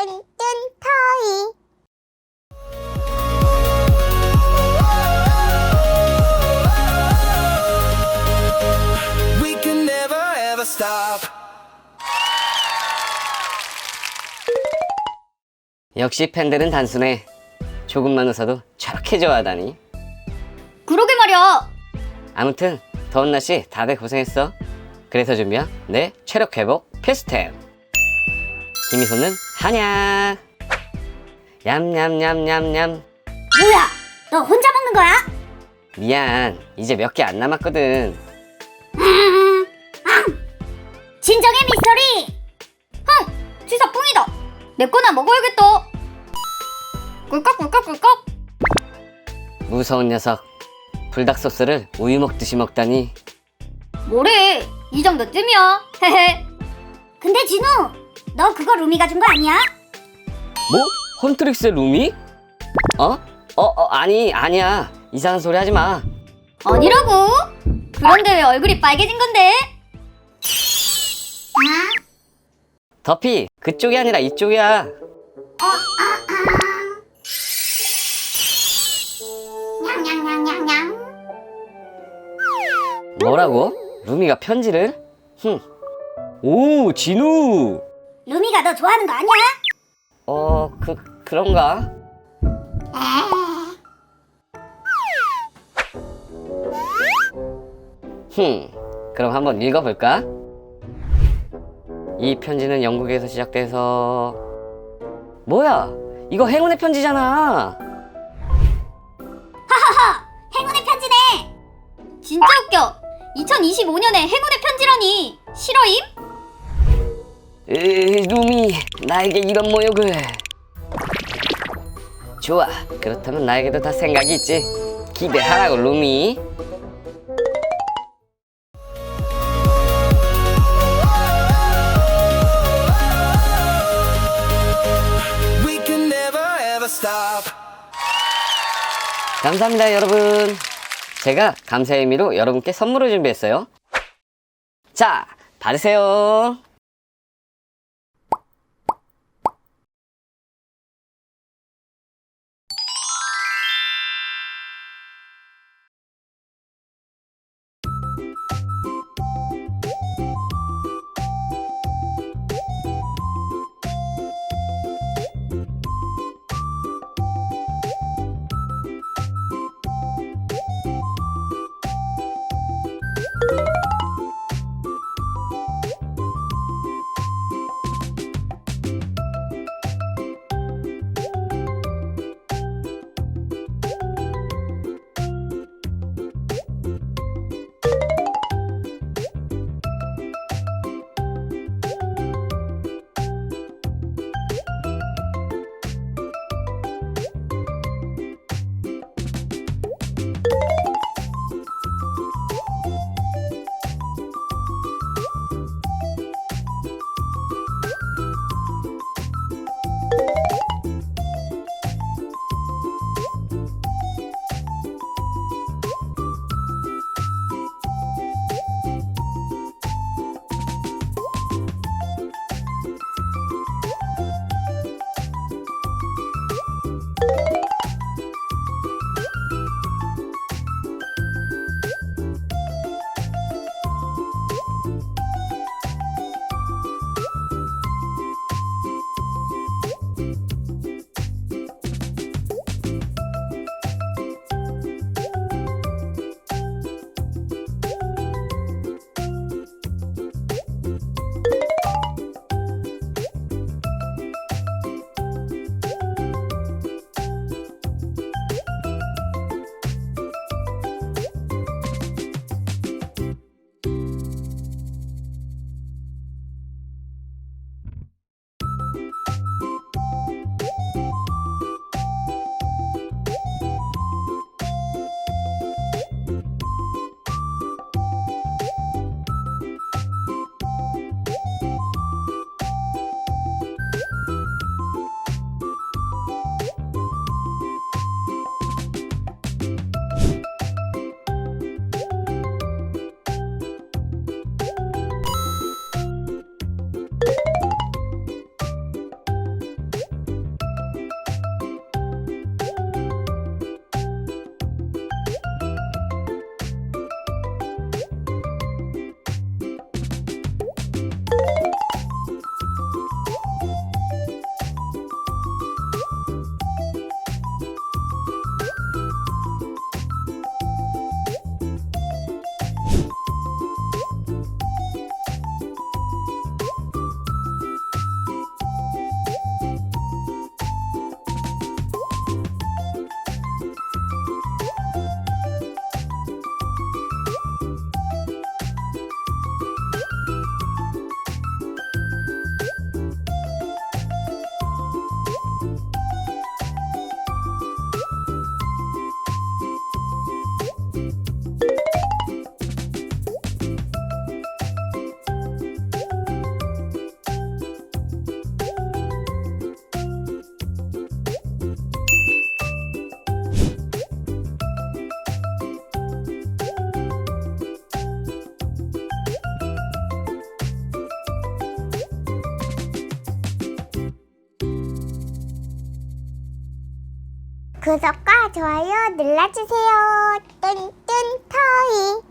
뚠뚠 터이 We can never ever stop. 역시 팬들은 단순해. 조금만 웃어도 저렇게 좋아하다니. 그러게 말이야. 아무튼 더운 날씨 다들 고생했어. 그래서 준비한 내 체력 회복 필수템. 김미소는 한약. 얌얌얌얌얌. 뭐야? 너 혼자 먹는 거야? 미안. 이제 몇 개 안 남았거든. 진정해 미스터리. 흥, 주사 뿡이다. 내 거나 먹어야겠다. 꿀꺽 꿀꺽 꿀꺽. 무서운 녀석. 불닭 소스를 우유 먹듯이 먹다니. 뭐래? 이 정도쯤이야. 헤헤. 근데 진우, 너 그거 루미가 준 거 아니야? 뭐? 헌트릭스 루미? 어? 어, 어, 아니, 아니야. 이상한 소리 하지 마. 아니라고? 그런데 왜 얼굴이 빨개진 건데? 더피, 그쪽이 아니라 이쪽이야. 냥냥냥냥냥 뭐라고? 루미가 편지를? 흠. 오, 진우! 루미가 너 좋아하는 거 아니야? 어, 그, 그런가? 흠, 그럼 한번 읽어볼까? 이 편지는 영국에서 시작돼서 뭐야? 이거 행운의 편지잖아. 행운의 편지네. 진짜 웃겨. 2025년에 행운의 편지라니. 싫어임? 으, 루미, 나에게 이런 모욕을. 좋아, 그렇다면 나에게도 다 생각이 있지. 기대하라고, 루미. We can never ever stop. 감사합니다, 여러분. 제가 감사의 의미로 여러분께 선물을 준비했어요. 자, 받으세요. 구독과 좋아요 눌러주세요. 뚠뚠 터이.